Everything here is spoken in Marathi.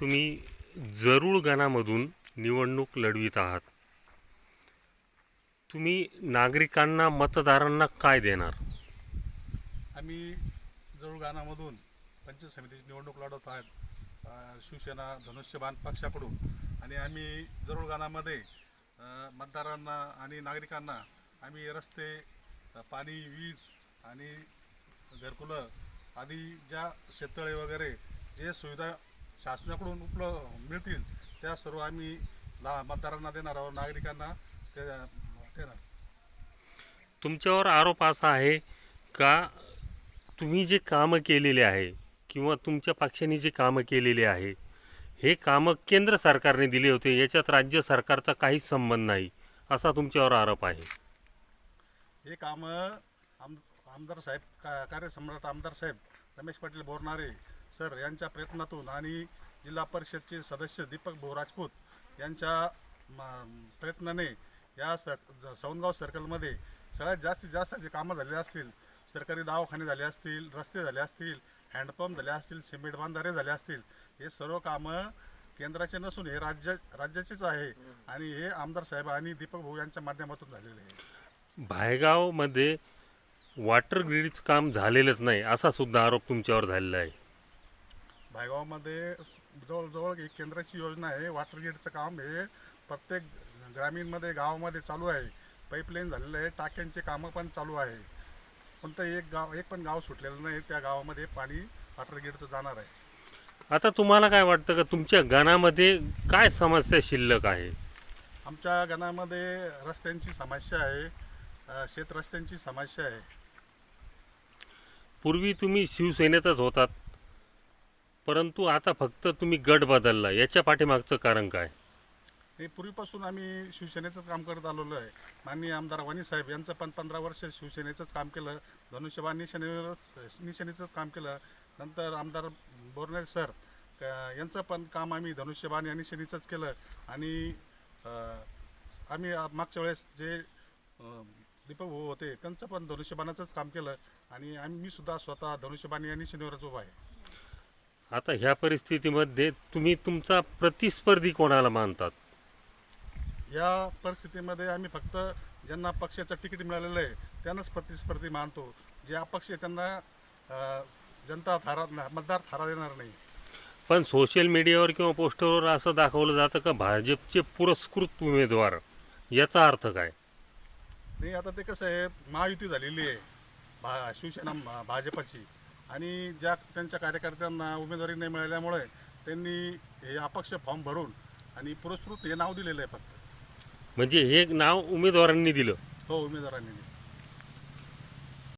तुम्ही जरूळ गणामधून निवडणूक लढवित आहात. तुम्ही नागरिकांना मतदारांना काय देणार? आम्ही जळगाणामधून पंचायत समितीची निवडणूक लढवत आहेत. शिवसेना धनुष्यबाण पक्षाकडून. आणि आम्ही जरूळ गाणामध्ये मतदारांना आणि नागरिकांना आम्ही रस्ते पाणी वीज आणि घरकुलं आदी ज्या शेततळे वगैरे जे सुविधा शासनाकडून उपलब्ध मिळतील त्या सर्व आम्ही ला मतदारांना देणार आहोत नागरिकांना ते देणार. तुमच्यावर आरोप असा आहे का तुम्ही जे कामं केलेले आहे किंवा तुमच्या पक्षाने जे कामं केलेले आहे हे कामं केंद्र सरकारने दिले होते याच्यात राज्य सरकारचा काहीच संबंध नाही असा तुमच्यावर आरोप आहे? हे कामं आम आमदार साहेब का कार्यसम्राट आमदार साहेब रमेश पाटील बोरणारे सर यांच्या प्रयत्नातून आणि जिल्हा परिषदचे सदस्य दीपक भाऊ राजपूत यांच्या प्रयत्नाने या स ज- सवनगाव सर्कलमध्ये सगळ्यात जास्तीत जास्त जे कामं झाले असतील सरकारी दवाखाने झाले असतील रस्ते झाले असतील हँडपंप झाले असतील सिमेंट बांधारे झाले असतील हे सर्व कामं केंद्राचे नसून हे राज्य राज्याचेच आहे आणि हे आमदार साहेब आणि दीपक भाऊ यांच्या माध्यमातून झालेले आहे. भायगावमध्ये वॉटर ग्रीडचं काम झालेलंच नाही असा सुद्धा आरोप तुमच्यावर झालेला आहे. भायगावमध्ये जवळजवळ एक केंद्राची योजना आहे. वॉटर गेटचं काम हे प्रत्येक ग्रामीणमध्ये गावामध्ये चालू आहे. पाईपलाईन झालेलं आहे. टाक्यांचे कामं पण चालू आहे. कोणतं एक गाव एक पण गाव सुटलेलं नाही. त्या गावामध्ये पाणी वॉटर गेटचं जाणार आहे. आता तुम्हाला काय वाटतं का? तुमच्या गणामध्ये काय समस्या शिल्लक आहे? आमच्या गणामध्ये रस्त्यांची समस्या आहे. शेत रस्त्यांची समस्या आहे. पूर्वी तुम्ही शिवसेनेतच होतात. परंतु आता फक्त तुम्ही गट बदलला. याच्या पाठीमागचं कारण काय? हे पूर्वीपासून आम्ही शिवसेनेचंच काम करत आलेलो आहे. माननीय आमदार वाणी साहेब यांचं पण पंधरा वर्ष शिवसेनेचंच काम केलं. धनुष्यबा निशाणीवरच निशाणीचंच काम केलं. नंतर आमदार बोरणे सर यांचं पण काम आम्ही धनुष्यबाण आणि शनीचंच केलं. आणि आम्ही मागच्या वेळेस जे दीपक भाऊ होते त्यांचं पण धनुष्यबाणाचंच काम केलं. आणि आम्ही मी सुद्धा स्वतः धनुष्यबाण आणि शनिवारच उभा आहे. आता ह्या परिस्थितीमध्ये तुम्ही तुमचा प्रतिस्पर्धी कोणाला मानतात? या परिस्थितीमध्ये आम्ही फक्त ज्यांना पक्षाचं तिकीट मिळालेलं आहे त्यांनाच प्रतिस्पर्धी मानतो. जे अपक्ष त्यांना अं, जनता थारा मतदार थारा देणार नाही. पण सोशल मीडियावर किंवा पोस्टरवर असं दाखवलं जातं का भाजपचे पुरस्कृत उमेदवार? याचा अर्थ काय? नाही आता ते कसं आहे महायुती झालेली आहे भा शिवसेना भाजपची. आणि ज्या त्यांच्या कार्यकर्त्यांना उमेदवारी नाही मिळाल्यामुळे त्यांनी हे अपक्ष फॉर्म भरून आणि पुरस्कृत हे नाव दिलेलं आहे फक्त. म्हणजे हे नाव उमेदवारांनी दिलं. हो उमेदवारांनी